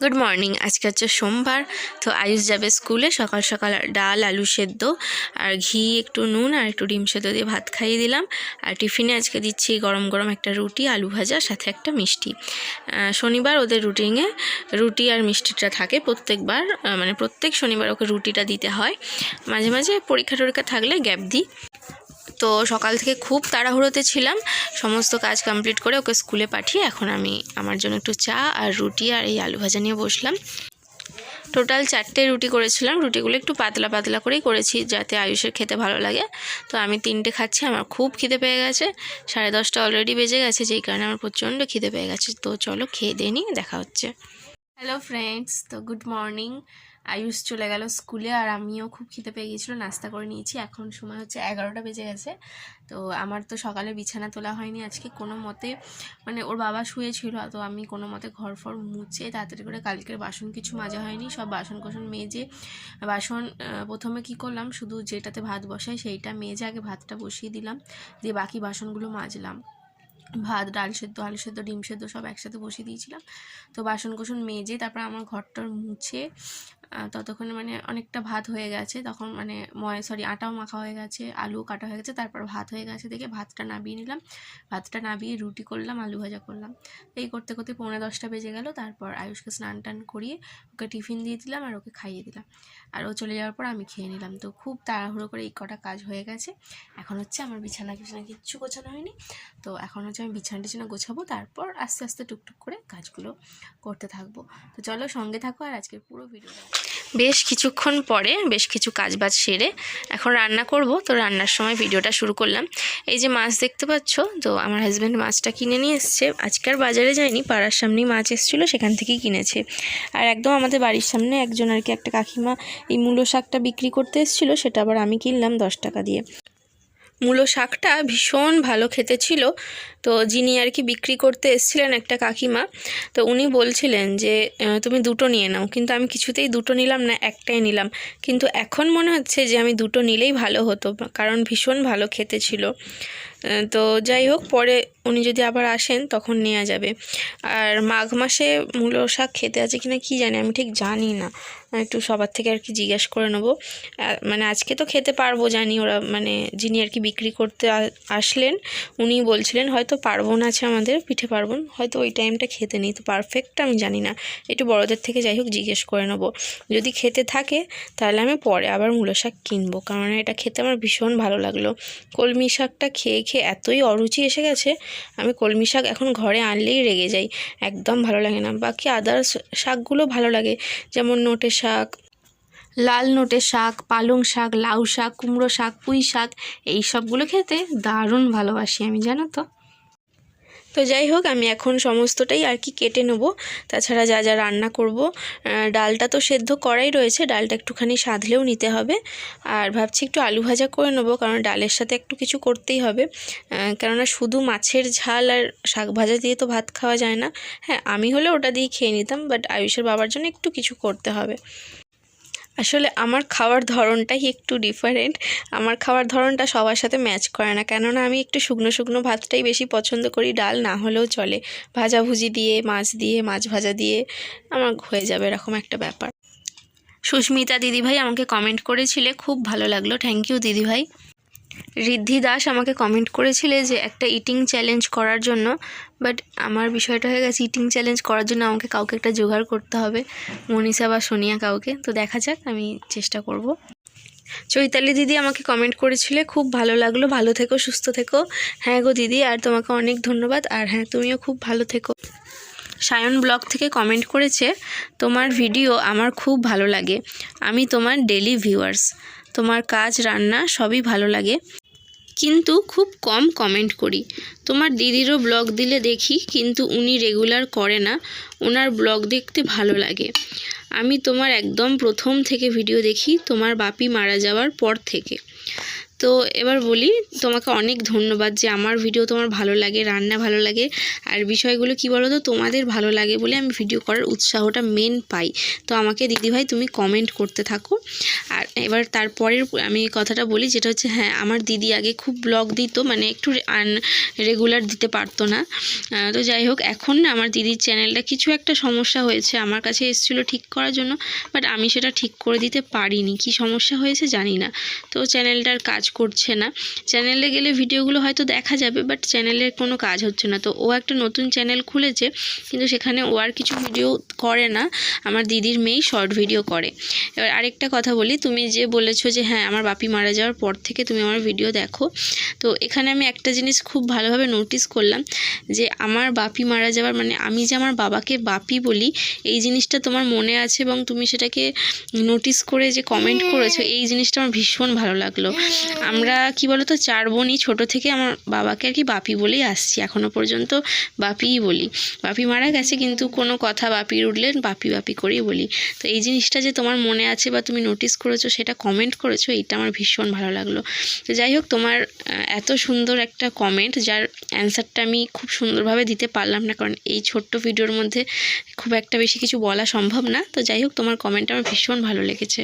Good morning আজকে হচ্ছে সোমবার, তো আয়ুষ যাবে স্কুলে। সকাল সকাল ডাল, আলু সেদ্ধ, আর ঘি, একটু নুন, আর একটু ডিম সেদ্ধ দিয়ে ভাত খাইয়ে দিলাম। আর টিফিনে আজকে দিচ্ছি গরম গরম একটা রুটি, আলু ভাজা, সাথে একটা মিষ্টি। শনিবার ওদের রুটিনে রুটি আর মিষ্টিটা থাকে প্রত্যেকবার। মানে প্রত্যেক শনিবার ওকে রুটিটা দিতে হয়। মাঝে মাঝে পরীক্ষা টরীক্ষা থাকলে গ্যাপ দিই। তো সকাল থেকে খুব তাড়াহুড়োতে ছিলাম। সমস্ত কাজ কমপ্লিট করে ওকে স্কুলে পাঠিয়ে এখন আমি আমার জন্য একটু চা আর রুটি আর এই আলু ভাজা নিয়ে বসলাম। টোটাল চারটে রুটি করেছিলাম। রুটিগুলো একটু পাতলা পাতলা করেই করেছি যাতে আয়ুষের খেতে ভালো লাগে। তো আমি তিনটে খাচ্ছি, আমার খুব খিদে পেয়ে গেছে। সাড়ে দশটা অলরেডি বেজে গেছে, যেই কারণে আমার প্রচণ্ড খিদে পেয়ে গেছে। তো চলো খেয়ে দিয়ে দেখা হচ্ছে। হ্যালো ফ্রেন্ডস তো গুড মর্নিং আয়ুষ চলে গেল স্কুলে আর আমিও খুব খিদে পেয়ে গিয়েছিল, নাস্তা করে নিয়েছি। এখন সময় হচ্ছে এগারোটা বেজে গেছে। তো আমার তো সকালে বিছানা তোলা হয়নি আজকে। কোনো মতে মানে ওর বাবা শুয়েছিল, তো আমি কোনো মতে ঘর ফর মুছে তাড়াতাড়ি করে কালকের বাসন কিছু মাজা হয়নি। সব বাসন কোসন মেজে, বাসন প্রথমে কি করলাম, শুধু যেটাতে ভাত বসাই সেইটা মেজে আগে ভাতটা বসিয়ে দিলাম। দিয়ে বাকি বাসনগুলো মাজলাম। ভাত, ডাল সেদ্ধ, আলু সেদ্ধ, ডিম সেদ্ধ সব একসাথে বসিয়ে দিয়েছিলাম। তো বাসন কোসন মেজে তারপর আমার ঘরটার মুছে ততক্ষণে মানে অনেকটা ভাত হয়ে গেছে। তখন মানে ময় সরি আটাও মাখা হয়ে গেছে আলু কাটা হয়ে গেছে, তারপর ভাত হয়ে গেছে দেখে ভাতটা নাবিয়ে নিলাম। ভাতটা নাবিয়ে রুটি করলাম, আলু ভাজা করলাম। এই করতে করতে পৌনে দশটা বেজে গেল, তারপর আয়ুষকে স্নান টান করিয়ে ওকে টিফিন দিয়ে দিলাম আর ওকে খাইয়ে দিলাম। আর ও চলে যাওয়ার পর আমি খেয়ে নিলাম। তো খুব তাড়াহুড়ো করে এই কটা কাজ হয়ে গেছে। এখন হচ্ছে আমার বিছানা বিছানা কিচ্ছু গোছানো হয়নি। তো এখন হচ্ছে আমি বিছানা টিছানা গোছাবো, তারপর আস্তে আস্তে টুকটুক করে কাজগুলো করতে থাকব। তো চলো সঙ্গে থাকো আর আজকের পুরো ভিডিও বেশ কিছুক্ষণ পরে বেশ কিছু কাজবাজ সেরে এখন রান্না করব। তো রান্নার সময় ভিডিওটা শুরু করলাম। এই যে মাছ দেখতে পাচ্ছ, তো আমার হাজব্যান্ড মাছটা কিনে নিয়ে এসছে। আজকার বাজারে যায়নি, পাড়ার সামনেই মাছ এসেছিল, সেখান থেকেই কিনেছে। আর একদম আমাদের বাড়ির সামনে একজন আর কি একটা কাকিমা এই মূলো শাকটা বিক্রি করতে এসেছিল, সেটা আবার আমি কিনলাম দশ টাকা দিয়ে। মূলো শাকটা ভীষণ ভালো খেতে ছিল। তো যিনি আর কি বিক্রি করতে এসছিলেন একটা কাকিমা, তো উনি বলছিলেন যে তুমি দুটো নিয়ে নাও। কিন্তু আমি কিছুতেই দুটো নিলাম না, একটাই নিলাম। কিন্তু এখন মনে হচ্ছে যে, আমি দুটো নিলেই ভালো হতো, কারণ ভীষণ ভালো খেতে ছিল। তো যাই হোক, পরে উনি যদি আবার আসেন, তখন নেওয়া যাবে। আর মাঘ মাসে মূলো শাক খেতে আছে কিনা কি জানি, আমি ঠিক জানি না। একটু সবার থেকে আর কি জিজ্ঞেস করে নেব। মানে আজকে তো খেতে পারব জানি, ওরা মানে যিনি আর কি বিক্রি করতে আসলেন উনি বলছিলেন, হয়তো পার্বণ আছে আমাদের, পিঠে পার্বণ। হয়তো ওই টাইমটা খেতে নেই, তো পারফেক্ট আমি জানি না। একটু বড়দের থেকে যাই হোক জিজ্ঞেস করে নেব। যদি খেতে থাকে, তাহলে আমি পরে আবার মূলো শাক কিনবো, কারণ এটা খেতে আমার ভীষণ ভালো লাগল। কলমি শাকটা খেয়ে খেয়ে এতই অরুচি এসে গেছে আমি কলমি শাক এখন ঘরে আনলেই রেগে যাই, একদম ভালো লাগে না। বাকি আদার শাকগুলো ভালো লাগে, যেমন নোটে শাক, লাল নোটে শাক, পালং শাক, লাউ শাক, কুমড়ো শাক, পুঁই শাক, এই সবগুলো খেতে দারুণ ভালোবাসি আমি, জানো তো? তো যাই হোক, আমি এখন সমস্তটাই আর কি কেটে নেব। তাছাড়া যা যা রান্না করব ডালটা তো সেদ্ধ করাই রয়েছে, ডালটা একটুখানি সাধলেও নিতে হবে। আর ভাবছি একটু আলু ভাজা করে নেব, কারণ ডালের সাথে একটু কিছু করতেই হবে। কেননা শুধু মাছের ঝাল আর শাক ভাজা দিয়ে তো ভাত খাওয়া যায় না। হ্যাঁ আমি হলে ওটা দিয়ে খেয়ে নিতাম, বাট আয়ুষের বাবার জন্য একটু কিছু করতে হবে। আসলে আমার খাওয়ার ধরনটাই একটু ডিফারেন্ট আমার খাওয়ার ধরনটা সবার সাথে ম্যাচ করে না। কেননা আমি একটু শুকনো শুকনো ভাতটাই বেশি পছন্দ করি, ডাল না হলেও চলে। ভাজাভুজি দিয়ে, মাছ দিয়ে, মাছ ভাজা দিয়ে আমার হয়ে যাবে এরকম একটা ব্যাপার। সুস্মিতা দিদিভাই আমাকে কমেন্ট করেছিলে, খুব ভালো লাগল। থ্যাংক ইউ দিদিভাই। ঋদ্ধি দাস আমাকে কমেন্ট করেছিলে যে একটা ইটিং চ্যালেঞ্জ করার জন্য বাট আমার বিষয়টা হয়ে গেছে ইটিং চ্যালেঞ্জ করার জন্য আমাকে কাউকে একটা জোগাড় করতে হবে, মনীষা বা সোনিয়া কাউকে। তো দেখা যাক, আমি চেষ্টা করব। চৈতালি দিদি আমাকে কমেন্ট করেছিলে, খুব ভালো লাগল। ভালো থেকো, সুস্থ থেকো। হ্যাঁ গো দিদি, আর তোমাকে অনেক ধন্যবাদ। আর হ্যাঁ তুমিও খুব ভালো থেকো। সায়ন ব্লগ থেকে কমেন্ট করেছে, তোমার ভিডিও আমার খুব ভালো লাগে। আমি তোমার ডেলি ভিউয়ার্স তোমার কাজ, রান্না সবই ভালো লাগে। কিন্তু খুব কম কমেন্ট করি। তোমার দিদিরও ব্লগ দিলে দেখি, কিন্তু উনি রেগুলার করে না। ওনার ব্লগ দেখতে ভালো লাগে। আমি তোমার একদম প্রথম থেকে ভিডিও দেখি, তোমার বাপি মারা যাওয়ার পর থেকে। তো এবার বলি, তোমাকে অনেক ধন্যবাদ যে আমার ভিডিও তোমার ভালো লাগে, রান্না ভালো লাগে, আর বিষয়গুলো কি বলো তো তোমাদের ভালো লাগে বলে আমি ভিডিও করার উৎসাহটা মেন পাই। তো আমাকে দিদিভাই তুমি কমেন্ট করতে থাকো। আর এবার তারপরের আমি কথাটা বলি, যেটা হচ্ছে হ্যাঁ আমার দিদি আগে খুব ব্লগ দিত মানে একটু আন রেগুলার দিতে পারতো না। তো যাই হোক, এখন না আমার দিদির চ্যানেলটা কিছু একটা সমস্যা হয়েছে, আমার কাছে এসেছিল ঠিক করার জন্য বাট আমি সেটা ঠিক করে দিতে পারিনি। কি সমস্যা হয়েছে জানি না। তো চ্যানেলটার কাজ করছে না। চ্যানেলে গেলে ভিডিওগুলো হয়তো দেখা যাবে বাট চ্যানেলের কোনো কাজ হচ্ছে না। তো ও একটা নতুন চ্যানেল খুলেছে কিন্তু সেখানে ও আর কিছু ভিডিও করে না। আমার দিদির মেয়েই শর্ট ভিডিও করে। এবার আরেকটা কথা বলি তুমি যে বলেছ যে হ্যাঁ আমার বাপি মারা যাওয়ার পর থেকে তুমি আমার ভিডিও দেখো। তো এখানে আমি একটা জিনিস খুব ভালোভাবে নোটিস করলাম যে আমার বাপি মারা যাওয়ার মানে আমি যে আমার বাবাকে বাপি বলি এই জিনিসটা তোমার মনে আছে এবং তুমি সেটাকে নোটিস করে যে কমেন্ট করেছ এই জিনিসটা আমার ভীষণ ভালো লাগল। আমরা কি বলতো, চার বোনই ছোট থেকে আমার বাবাকে আর কি বাপি বলেই আসছি। এখনও পর্যন্ত বাপিই বলি। বাপি মারা গেছে কিন্তু কোনো কথা বাপির উঠলে বাপি বাপি করেই বলি। তো এই জিনিসটা যে তোমার মনে আছে বা তুমি নোটিস করেছ, সেটা কমেন্ট করেছ, এইটা আমার ভীষণ ভালো লাগল। তো যাই হোক, তোমার এত সুন্দর একটা কমেন্ট যার অ্যান্সারটা আমি খুব সুন্দরভাবে দিতে পারলাম না, কারণ এই ছোট্ট ভিডিওর মধ্যে খুব একটা বেশি কিছু বলা সম্ভব না। তো যাই হোক, তোমার কমেন্ট আমার ভীষণ ভালো লেগেছে।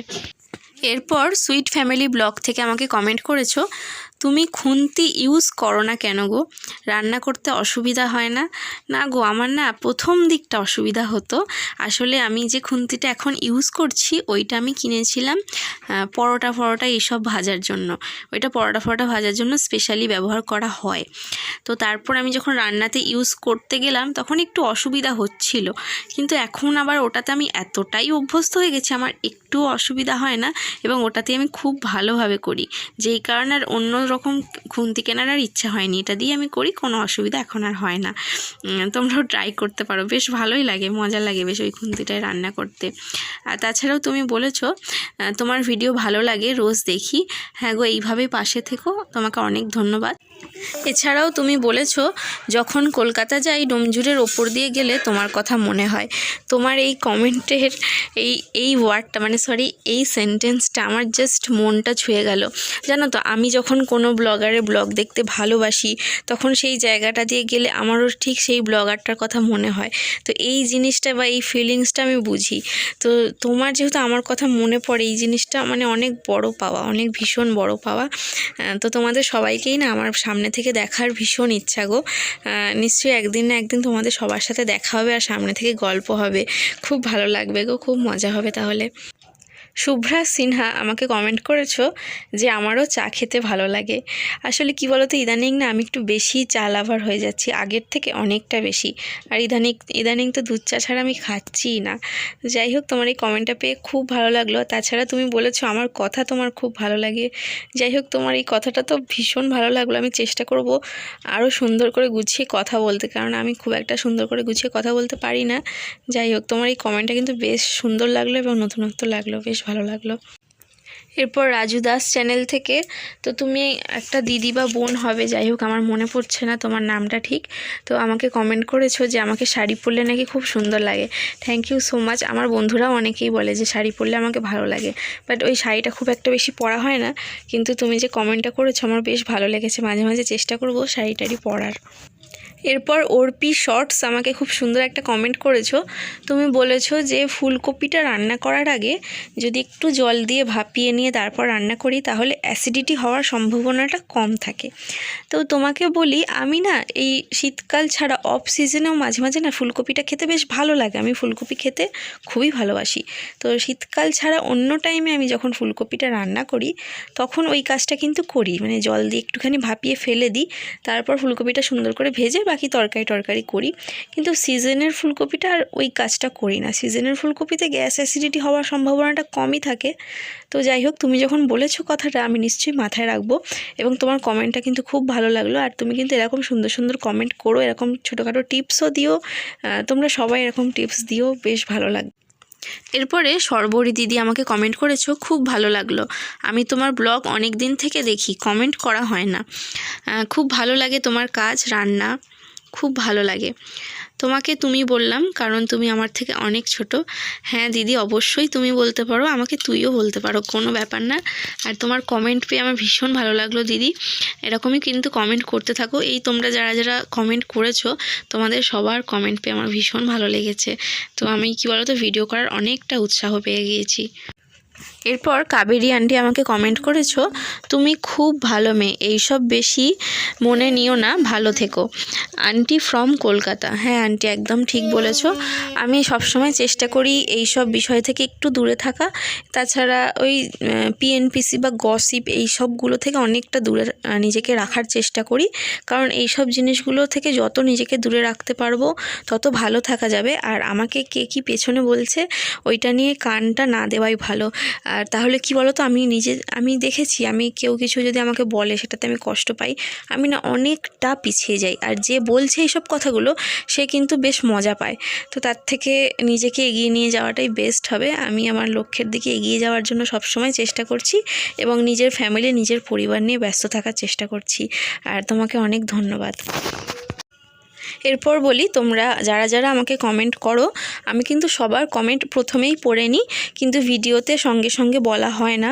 এরপর সুইট ফ্যামিলি ব্লগ থেকে আমাকে কমেন্ট করেছ। তুমি খুন্তি ইউজ করো না কেন গো? রান্না করতে অসুবিধা হয় না? না গো, আমার না প্রথম দিকটা অসুবিধা হতো। আসলে আমি যে খুন্তিটা এখন ইউজ করছি, ওইটা আমি কিনেছিলাম পরোটা ফরোটা এইসব ভাজার জন্য। ওইটা পরোটা ফরোটা ভাজার জন্য স্পেশালি ব্যবহার করা হয়। তো তারপর আমি যখন রান্নাতে ইউজ করতে গেলাম, তখন একটু অসুবিধা হচ্ছিল। কিন্তু এখন আবার ওটাতে আমি এতটাই অভ্যস্ত হয়ে গেছি, আমার একটু অসুবিধা হয় না। এবং ওটাতে আমি খুব ভালোভাবে করি। যেই কারণে আর অন্য রকম খুন্তি কেনার আর ইচ্ছা হয়নি। এটা দিয়ে আমি করি, কোনো অসুবিধা এখন আর হয় না। তোমরাও ট্রাই করতে পারো। বেশ ভালোই লাগে, মজা লাগে বেশ ওই খুন্তিটায় রান্না করতে। আর তাছাড়াও তুমি বলেছ তোমার ভিডিও ভালো লাগে, রোজ দেখি। হ্যাঁ গো, এইভাবেই পাশে থেকো। তোমাকে অনেক ধন্যবাদ। এছাড়াও তুমি বলেছ, যখন কলকাতা যাই ডোমজুরের ওপর দিয়ে গেলে তোমার কথা মনে হয়। তোমার এই কমেন্টের, এই এই ওয়ার্ডটা মানে সরি এই সেন্টেন্সটা আমার জাস্ট মনটা ছুঁয়ে গেল। জানো তো, আমি যখন কোনো ব্লগারের ব্লগ দেখতে ভালোবাসি, তখন সেই জায়গাটা দিয়ে গেলে আমারও ঠিক সেই ব্লগারটার কথা মনে হয়। তো এই জিনিসটা বা এই ফিলিংসটা আমি বুঝি। তো তোমার যেহেতু আমার কথা মনে পড়ে, এই জিনিসটা মানে অনেক বড় পাওয়া, অনেক ভীষণ বড় পাওয়া। তো তোমাদের সবাইকেই না আমার সামনে থেকে দেখার ভীষণ ইচ্ছা গো। নিশ্চয়ই একদিন না একদিন তোমাদের সবার সাথে দেখা হবে আর সামনে থেকে গল্প হবে। খুব ভালো লাগবে গো, খুব মজা হবে তাহলে। শুভ্রা, সিনহা, আমাকে কমেন্ট করেছ যে আমারও চা খেতে ভালো লাগে। আসলে কি বলো তো ইদানিং না আমি একটু বেশি চা লাভার হয়ে যাচ্ছি, আগের থেকে অনেকটা বেশি। আর ইদানিং ইদানিং তো দুধ চা ছাড়া আমি খাচ্ছিই না। যাই হোক, তোমার এই কমেন্টটা পেয়ে খুব ভালো লাগল। তাছাড়া তুমি বলেছ আমার কথা তোমার খুব ভালো লাগে। যাই হোক, তোমার এই কথাটা তো ভীষণ ভালো লাগল। আমি চেষ্টা করব আরও সুন্দর করে গুছিয়ে কথা বলতে, কারণ আমি খুব একটা সুন্দর করে গুছিয়ে কথা বলতে পারি না। যাই হোক, তোমার এই কমেন্টটা কিন্তু বেশ সুন্দর লাগল এবং নতুনত্ব লাগল। বেশ ভালো লাগল। এরপর রাজু দাস চ্যানেল থেকে, তো তুমি একটা দিদি বা বোন হবে, যাই হোক আমার মনে পড়ছে না তোমার নামটা ঠিক, তো আমাকে কমেন্ট করেছ যে আমাকে শাড়ি পরলে নাকি খুব সুন্দর লাগে। থ্যাংক ইউ সো মাচ আমার বন্ধুরাও অনেকেই বলে যে শাড়ি পরলে আমাকে ভালো লাগে বাট ওই শাড়িটা খুব একটা বেশি পরা হয় না, কিন্তু তুমি যে কমেন্টটা করেছ আমার বেশ ভালো লেগেছে, মাঝে মাঝে চেষ্টা করব শাড়ি টাড়ি পরার। এরপর অর্পি শর্টস আমাকে খুব সুন্দর একটা কমেন্ট করেছ। তুমি বলেছ যে ফুলকপিটা রান্না করার আগে যদি একটু জল দিয়ে ভাপিয়ে নিয়ে তারপর রান্না করি, তাহলে অ্যাসিডিটি হওয়ার সম্ভাবনাটা কম থাকে। তো তোমাকে বলি, আমি না এই শীতকাল ছাড়া অফ সিজনেও মাঝে মাঝে না ফুলকপিটা খেতে বেশ ভালো লাগে। আমি ফুলকপি খেতে খুবই ভালোবাসি। তো শীতকাল ছাড়া অন্য টাইমে আমি যখন ফুলকপিটা রান্না করি, তখন ওই কাজটা কিন্তু করি। মানে জল দিয়ে একটুখানি ভাপিয়ে ফেলে দিই, তারপর ফুলকপিটা সুন্দর করে ভেজে বাকি তরকারি টরকারি করি। কিন্তু সিজনের ফুলকপিটা আর ওই কাজটা করি না। সিজনের ফুলকপিতে গ্যাস অ্যাসিডিটি হওয়ার সম্ভাবনাটা কমই থাকে। তো যাই হোক, তুমি যখন বলেছ কথাটা, আমি নিশ্চয়ই মাথায় রাখব এবং তোমার কমেন্টটা কিন্তু খুব ভালো লাগল। আর তুমি কিন্তু এরকম সুন্দর সুন্দর কমেন্ট করো, এরকম ছোটোখাটো টিপসও দিও। তোমরা সবাই এরকম টিপস দিও, বেশ ভালো লাগবে এরপরে সর্বরী দিদি আমাকে কমেন্ট করেছ, খুব ভালো লাগল। আমি তোমার ব্লগ অনেক দিন থেকে দেখি কমেন্ট করা হয় না। খুব ভালো লাগে তোমার কাজ, রান্না। খুব ভালো লাগে। তোমাকে তুমি বললাম, কারণ তুমি আমার থেকে অনেক ছোট। হ্যাঁ দিদি, অবশ্যই তুমি বলতে পারো, আমাকে তুইও বলতে পারো, কোনো ব্যাপার না। আর তোমার কমেন্ট পেয়ে আমার ভীষণ ভালো লাগল দিদি। এরকমই কিন্তু কমেন্ট করতে থাকো। এই তোমরা যারা যারা কমেন্ট করেছ, তোমাদের সবার কমেন্ট পেয়ে আমার ভীষণ ভালো লেগেছে। তো আমি কি বলো তো ভিডিও করার অনেকটা উৎসাহ পেয়ে গিয়েছি। এরপর কাবেরি আন্টি আমাকে কমেন্ট করেছ, তুমি খুব ভালো মেয়ে, এইসব বেশি মনে নিও না, ভালো থেকো। Aunty from Kolkata. হ্যাঁ আন্টি, একদম ঠিক বলেছ। আমি সবসময় চেষ্টা করি এই সব বিষয় থেকে একটু দূরে থাকা। তাছাড়া ওই পিএনপিসি বা গসিপ এই সবগুলো থেকে অনেকটা দূরে নিজেকে রাখার চেষ্টা করি। কারণ এই সব জিনিসগুলো থেকে যত নিজেকে দূরে রাখতে পারব, তত ভালো থাকা যাবে। আর আমাকে কে কি পেছনে বলছে, ওইটা নিয়ে কানটা না দেওয়াই ভালো। আর তাহলে কি বলো তো আমি নিজে, আমি দেখেছি, আমি কেউ কিছু যদি আমাকে বলে সেটাতে আমি কষ্ট পাই, আমি না অনেকটা পিছিয়ে যাই। আর যে বলছে এইসব কথাগুলো, সে কিন্তু বেশ মজা পায়। তো তার থেকে নিজেকে এগিয়ে নিয়ে যাওয়াটাই বেস্ট হবে। আমি আমার লক্ষ্যের দিকে এগিয়ে যাওয়ার জন্য সবসময় চেষ্টা করছি এবং নিজের ফ্যামিলি নিজের পরিবার নিয়ে ব্যস্ত থাকার চেষ্টা করছি। আর তোমাকে অনেক ধন্যবাদ। এরপর বলি, তোমরা যারা যারা আমাকে কমেন্ট করো, আমি কিন্তু সবার কমেন্ট প্রথমেই পড়ে নিই, কিন্তু ভিডিওতে সঙ্গে সঙ্গে বলা হয় না।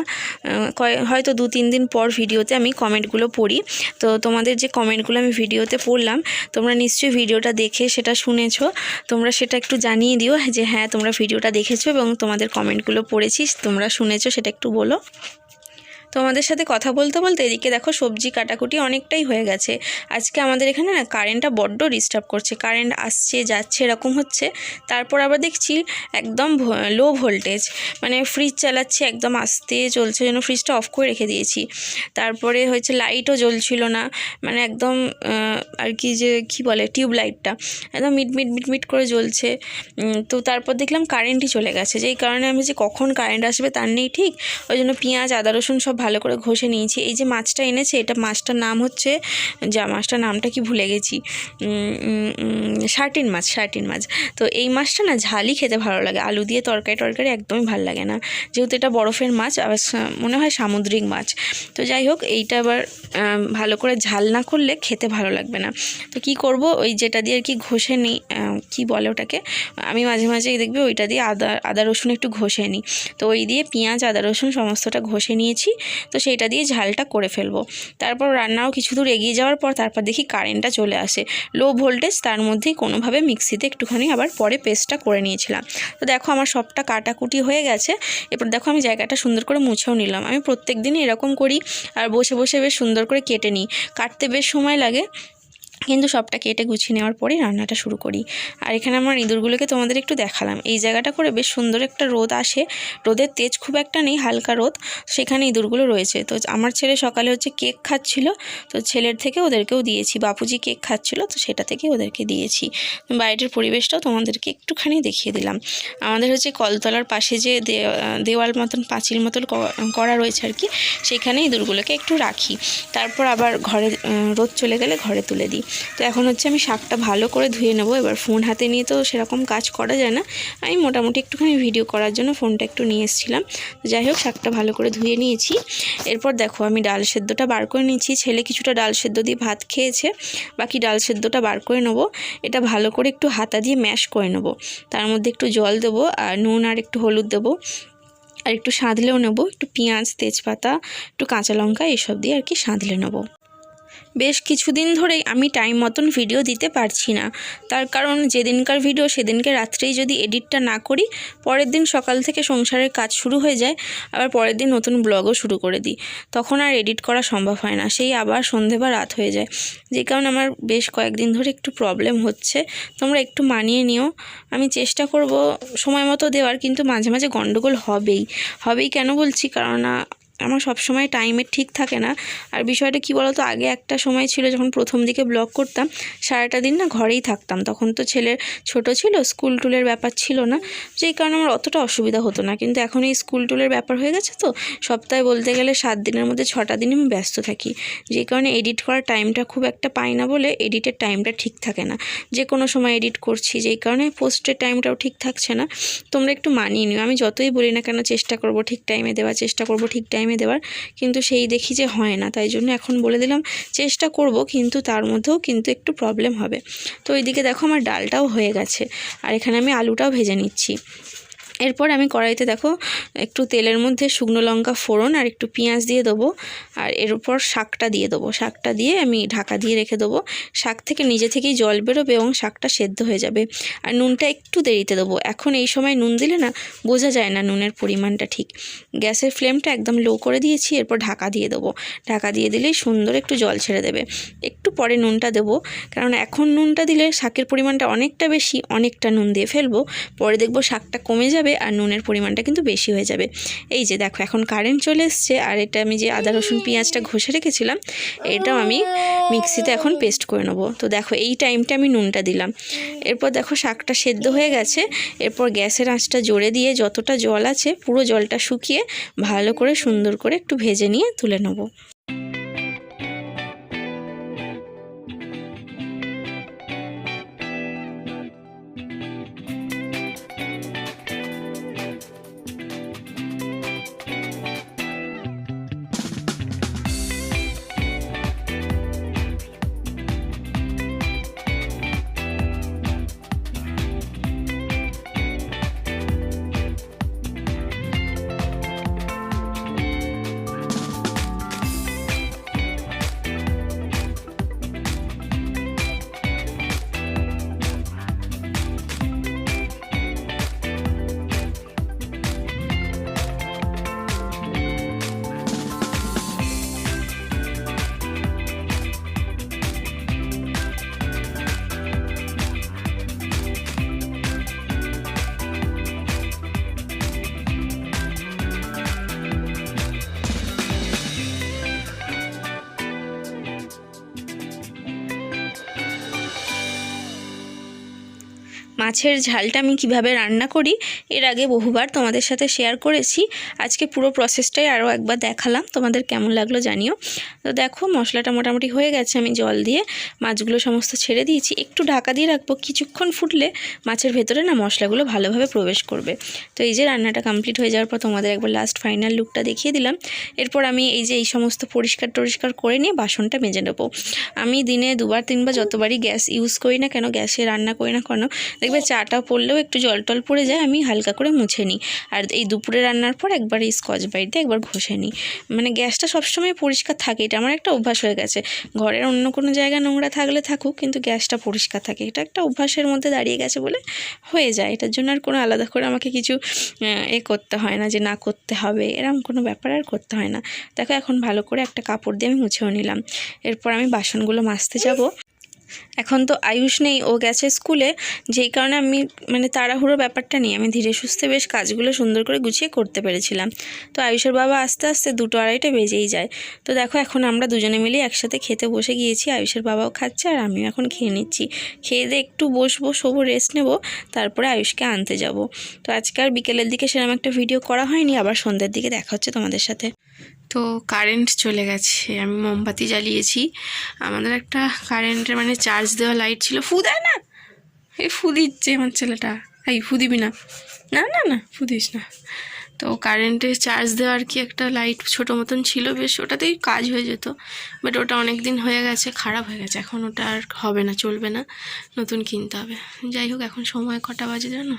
হয়তো দু তিন দিন পর ভিডিওতে আমি কমেন্টগুলো পড়ি। তো তোমাদের যে কমেন্টগুলো আমি ভিডিওতে পড়লাম, তোমরা নিশ্চয়ই ভিডিওটা দেখে সেটা শুনেছো। তোমরা সেটা একটু জানিয়ে দিও যে হ্যাঁ তোমরা ভিডিওটা দেখেছ এবং তোমাদের কমেন্টগুলো পড়েছিস, তোমরা শুনেছো, সেটা একটু বলো। তোমাদের সাথে কথা বলতে বলতে এদিকে দেখো সবজি কাটাকুটি অনেকটাই হয়ে গেছে। আজকে আমাদের এখানে না কারেন্টটা বড্ড ডিস্টার্ব করছে। কারেন্ট আসছে, যাচ্ছে, এরকম হচ্ছে। তারপর আবার দেখছি একদম লো ভোল্টেজ মানে ফ্রিজ চালাচ্ছি, একদম আস্তে চলছে যেন ফ্রিজটা অফ করে রেখে দিয়েছি। তারপরে হয়েছে লাইটও জ্বলছিল না মানে একদম আর কি যে, কি বলে টিউব লাইটটা একদম মিট মিট মিট মিট করে জ্বলছে। তো তারপর দেখলাম কারেন্টই চলে গেছে। যেই কারণে আমি যে কখন কারেন্ট আসবে তার নেই ঠিক, ওই জন্য পেঁয়াজ, আদা, রসুন সব ভালো করে ঘষে নিয়েছি। এই যে মাছটা এনেছে, এটা মাছটার নাম হচ্ছে, যা মাছটার নামটা কি ভুলে গেছি। শার্টিন মাছ শার্টিন মাছ। তো এই মাছটা না ঝালই খেতে ভালো লাগে। আলু দিয়ে তরকারি টরকারি একদমই ভালো লাগে না। যেহেতু এটা বরফের মাছ, আবার মনে হয় সামুদ্রিক মাছ। তো যাই হোক, এইটা আবার ভালো করে ঝাল না করলে খেতে ভালো লাগবে না। তো কি করব? ওই যেটা দিয়ে আর কি ঘষে নিই কী বলে ওটাকে? আমি মাঝে মাঝে দেখবে ওইটা দিয়ে আদা আদা রসুন একটু ঘষে নিই। তো ওই দিয়ে পেঁয়াজ, আদা রসুন সমস্তটা ঘষে নিয়েছি। তো সেইটা দিয়ে ঝালটা করে ফেলব। তারপর রান্নাও কিছু দূর এগিয়ে যাওয়ার পর তারপর দেখি কারেন্টটা চলে আসে। লো ভোল্টেজ তার মধ্যেই কোনোভাবে মিক্সিতে একটুখানি আবার পরে পেস্টটা করে নিয়েছিলাম। তো দেখো আমার সবটা কাটাকুটি হয়ে গেছে। এরপর দেখো আমি জায়গাটা সুন্দর করে মুছেও নিলাম। আমি প্রত্যেক দিনই এরকম করি আর বসে বসে বেশ সুন্দর করে কেটে নিই। কাটতে বেশ সময় লাগে। কিন্তু সবটা কেটে গুছিয়ে নেওয়ার পরেই রান্নাটা শুরু করি। আর এখানে আমার ইঁদুরগুলোকে তোমাদের একটু দেখালাম। এই জায়গাটা করে বেশ সুন্দর একটা রোদ আসে। রোদের তেজ খুব একটা নেই, হালকা রোদ। সেখানে ইঁদুরগুলো রয়েছে। তো আমার ছেলে সকালে হচ্ছে কেক খাচ্ছিল। তো ছেলের থেকে ওদেরকেও দিয়েছি। বাপুজি কেক খাচ্ছিল, তো সেটা থেকে ওদেরকে দিয়েছি। বাইরের পরিবেশটাও তোমাদেরকে একটুখানি দেখিয়ে দিলাম। আমাদের হচ্ছে কলতলার পাশে যে দেওয়াল মতন, পাঁচিল মতন করা রয়েছে আর কি, সেখানে ইঁদুরগুলোকে একটু রাখি। তারপর আবার ঘরে রোদ চলে গেলে ঘরে তুলে দিই। তো এখন হচ্ছে আমি শাকটা ভালো করে ধুয়ে নেব। এবার ফোন হাতে নিয়ে তো সেরকম কাজ করা যায় না। আমি মোটামুটি একটুখানি ভিডিও করার জন্য ফোনটা একটু নিয়ে এসেছিলাম। যাই হোক, শাকটা ভালো করে ধুয়ে নিয়েছি। এরপর দেখো, আমি ডাল সেদ্ধটা বার করে নিয়েছি। ছেলে কিছুটা ডাল সেদ্ধ দিয়ে ভাত খেয়েছে, বাকি ডাল সেদ্ধটা বার করে নেব। এটা ভালো করে একটু হাতা দিয়ে ম্যাশ করে নেব। তার মধ্যে একটু জল দেবো, আর নুন আর একটু হলুদ দেবো। আর একটু সাঁধলেও নেব। একটু পেঁয়াজ, তেজপাতা, একটু কাঁচা লঙ্কা, এসব দিয়ে আর কি সাঁধলে নেব। বেশ কিছুদিন ধরেই আমি টাইম মতন ভিডিও দিতে পারছি না। তার কারণ যেদিনকার ভিডিও সেদিনকে রাত্রেই যদি এডিটটা না করি, পরের দিন সকাল থেকে সংসারের কাজ শুরু হয়ে যায়, আবার পরের দিন নতুন ব্লগও শুরু করে দিই। তখন আর এডিট করা সম্ভব হয় না, সেই আবার সন্ধে বা রাত হয়ে যায়। যে কারণে আমার বেশ কয়েকদিন ধরে একটু প্রবলেম হচ্ছে। তোমরা একটু মানিয়ে নিও। আমি চেষ্টা করব সময় মতো দেওয়ার, কিন্তু মাঝে মাঝে গণ্ডগোল হবেই। হবেই কেন বলছি? কারণ আমার সব সময় টাইমের ঠিক থাকে না। আর বিষয়টা কি বলতো? আগে একটা সময় ছিল যখন প্রথম দিকে ব্লগ করতাম, সারাটা দিন না ঘরেই থাকতাম। তখন তো ছেলের ছোট ছিল স্কুল টুলের ব্যাপার ছিল না। যেই কারণে আমার অতটা অসুবিধা হতো না। কিন্তু এখন এই স্কুল টুলের ব্যাপার হয়ে গেছে তো, সপ্তাহে বলতে গেলে সাত দিনের মধ্যে ছটা দিন আমি ব্যস্ত থাকি। যেই কারণে এডিট করার টাইমটা খুব একটা পাই না বলে এডিটের টাইমটা ঠিক থাকে না। যে কোনো সময় এডিট করছি, যেই কারণে পোস্টের টাইমটাও ঠিক থাকছে না। তোমরা একটু মানিয়ে নিও। আমি যতই বলি না কেন, চেষ্টা করব ঠিক টাইমে দেওয়ার, চেষ্টা করব ঠিক টাইমে টাইমে দেওয়ার কিন্তু সেই দেখি যে হয় না, তাই জন্য এখন বলে দিলাম চেষ্টা করব, কিন্তু তার মধ্যেও কিন্তু একটু প্রবলেম হবে। তো ওইদিকে দেখো আমার ডালটাও হয়ে গেছে, আর এখানে আমি আলুটাও ভেজে নিচ্ছি। এরপর আমি কড়াইতে দেখো একটু তেলের মধ্যে শুকনো লঙ্কা ফোড়ন আর একটু পেঁয়াজ দিয়ে দেবো। আর এর উপর শাকটা দিয়ে দেবো। শাকটা দিয়ে আমি ঢাকা দিয়ে রেখে দেবো। শাক থেকে নিজে থেকেই জল বেরোবে এবং শাকটা সেদ্ধ হয়ে যাবে। আর নুনটা একটু দেরিতে দেবো। এখন এই সময় নুন দিলে না বোঝা যায় না নুনের পরিমাণটা ঠিক। গ্যাসের ফ্লেমটা একদম লো করে দিয়েছি, এরপর ঢাকা দিয়ে দেবো। ঢাকা দিয়ে দিলেই সুন্দর একটু জল ছেড়ে দেবে। একটু পরে নুনটা দেবো। কারণ এখন নুনটা দিলে শাকের পরিমাণটা অনেকটা বেশি, অনেকটা নুন দিয়ে ফেলব। পরে দেখব শাকটা কমে যাবে আর নুনের পরিমাণটা কিন্তু বেশি হয়ে যাবে। এই যে দেখো, এখন কারেন্ট চলে এসছে আর এটা আমি যে আদা, রসুন, পেঁয়াজটা ঘষে রেখেছিলাম, এটাও আমি মিক্সিতে এখন পেস্ট করে নেব। তো দেখো, এই টাইমটা আমি নুনটা দিলাম। এরপর দেখো, শাকটা সেদ্ধ হয়ে গেছে। এরপর গ্যাসের আঁচটা জোরে দিয়ে যতটা জল আছে, পুরো জলটা শুকিয়ে ভালো করে সুন্দর করে একটু ভেজে নিয়ে তুলে নেব। মাছের ঝালটা আমি কীভাবে রান্না করি, এর আগে বহুবার তোমাদের সাথে শেয়ার করেছি। আজকে পুরো প্রসেসটাই আরও একবার দেখালাম, তোমাদের কেমন লাগল জানিও। তো দেখো, মশলাটা মোটামুটি হয়ে গেছে, আমি জল দিয়ে মাছগুলো সমস্ত ছেড়ে দিয়েছি। একটু ঢাকা দিয়ে রাখব, কিছুক্ষণ ফুটলে মাছের ভেতরে না মশলাগুলো ভালোভাবে প্রবেশ করবে। তো এই যে রান্নাটা কমপ্লিট হয়ে যাওয়ার পর তোমাদের একবার লাস্ট ফাইনাল লুকটা দেখিয়ে দিলাম। এরপর আমি এই যে এই সমস্ত পরিষ্কার টরিষ্কার করে নিয়ে বাসনটা মেজে নেব। আমি দিনে দুবার, তিনবার যতবারই গ্যাস ইউজ করি না কেন গ্যাসে রান্না করি না কেন দেখবে চাটা পড়লেও একটু জল টল পড়ে যায়, আমি হালকা করে মুছে নিই। আর এই দুপুরে রান্নার পর একবার এই স্কচ বাইট একবার ঘষে নিই। মানে গ্যাসটা সবসময় পরিষ্কার থাকে, এটা আমার একটা অভ্যাস হয়ে গেছে। ঘরের অন্য কোনো জায়গা নোংরা থাকলে থাকুক, কিন্তু গ্যাসটা পরিষ্কার থাকে। এটা একটা অভ্যাসের মধ্যে দাঁড়িয়ে গেছে বলে হয়ে যায়। এটার জন্য আর কোনো আলাদা করে আমাকে কিছু এ করতে হয় না যে না করতে হবে এরকম কোনো ব্যাপার আর করতে হয় না। দেখো এখন ভালো করে একটা কাপড় দিয়ে আমি মুছেও নিলাম। এরপর আমি বাসনগুলো মাজতে যাব। এখন তো আয়ুষ নেই, ও গেছে স্কুলে, যেই কারণে আমি মানে তাড়াহুড়ো ব্যাপারটা নিয়ে, আমি ধীরে সুস্থে বেশ কাজগুলো সুন্দর করে গুছিয়ে করতে পেরেছিলাম। তো আয়ুষের বাবা আস্তে আস্তে দুটো আড়াইটা বেজেই যায়। তো দেখো এখন আমরা দুজনে মিলে একসাথে খেতে বসে গিয়েছি, আয়ুষের বাবাও খাচ্ছে আর আমিও এখন খেয়ে নিচ্ছি। খেয়ে দিয়ে একটু বসবো, শোবো রেস্ট নেব, তারপরে আয়ুষকে আনতে যাব। তো আজকে আর বিকেলের দিকে সেরকম একটা ভিডিও করা হয়নি, আবার সন্ধ্যের দিকে দেখা হচ্ছে তোমাদের সাথে। তো কারেন্ট চলে গেছে। আমি মোমবাতি জ্বালিয়েছি। আমাদের একটা কারেন্টের মানে চার্জ দেওয়া লাইট ছিল। ফু দেয় না! এই ফু দিচ্ছে আমার ছেলেটা। এই ফু দিবি না। না না না ফু দিস না। তো কারেন্টের চার্জ দেওয়ার কি একটা লাইট ছোটো মতন ছিল। বেশ ওটাতেই কাজ হয়ে যেত। বাট ওটা অনেক দিন হয়ে গেছে খারাপ হয়ে গেছে। এখন ওটা আর হবে না চলবে না। নতুন কিনতে হবে। যাই হোক এখন সময় কটা বাজে জানো?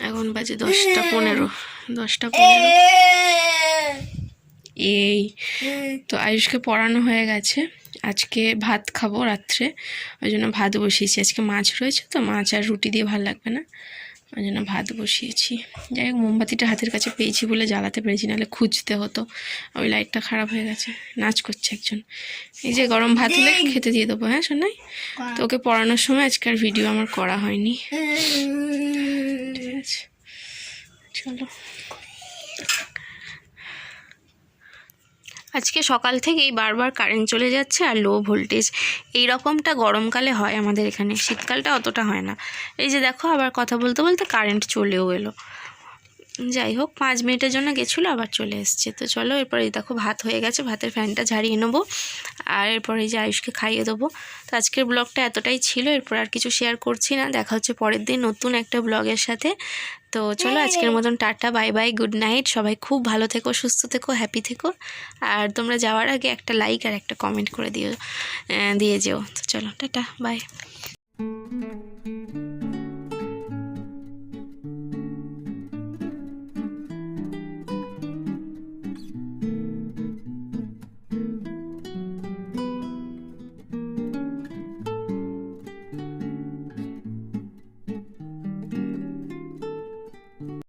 এখন বাজে দশটা পনেরো। দশটা পনেরো। এই তো আয়ুষকে পড়ানো হয়ে গেছে। আজকে ভাত খাব রাত্রে। ওই জন্য ভাত বসিয়েছি। আজকে মাছ রয়েছে তো মাছ আর রুটি দিয়ে ভালো লাগবে না। ওই জন্য ভাত বসিয়েছি। যাই হোক মোমবাতিটা হাতের কাছে পেয়েছি বলে জ্বালাতে পেরেছি নাহলে খুঁজতে হতো। ওই লাইটটা খারাপ হয়ে গেছে। নাচ করছে একজন। এই যে গরম ভাত হলে খেতে দিয়ে দেবো হ্যাঁ শোনাই তো ওকে পড়ানোর সময় আজকের ভিডিও আমার করা হয়নি। ঠিক আছে। চলো। আজকে সকাল থেকেই বারবার কারেন্ট চলে যাচ্ছে আর লো ভোল্টেজ এই রকমটা গরমকালে হয় আমাদের এখানে। শীতকালটা অতটা হয় না। এই যে দেখো, আবার কথা বলতে বলতে কারেন্ট চলেও এলো। যাই হোক পাঁচ মিনিটের জন্য গেছিল আবার চলে এসছে। তো চলো এরপরে এই দেখো ভাত হয়ে গেছে ভাতের ফ্যানটা ঝাড়িয়ে নেব আর এরপরে এই যে আয়ুষকে খাইয়ে দেবো। তো আজকের ব্লগটা এতটাই ছিল এরপর আর কিছু শেয়ার করছি না দেখা হচ্ছে পরের দিন নতুন একটা ব্লগের সাথে। তো চলো আজকের মতন tata bye bye good night সবাই খুব ভালো থেকো সুস্থ থেকো হ্যাপি থেকো আর তোমরা যাওয়ার আগে একটা লাইক আর একটা কমেন্ট করে দিও দিয়ে যেও। তো চলো টাটা বাই